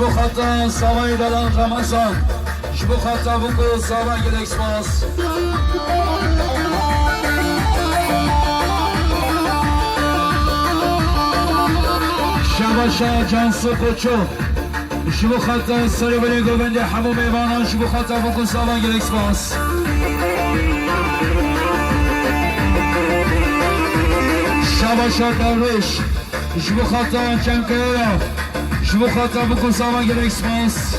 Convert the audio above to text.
bu hatta savayı dalan Ramazan bu hatta bu kız sava gerek نقاش آجانس کوچو شبو خط سر بلی گوبند همو میوانان شبو خط افاکن ساوان گلکس باس شباشا دروش شبو خط آن چنکه را شبو خط افاکن ساوان گلکس باس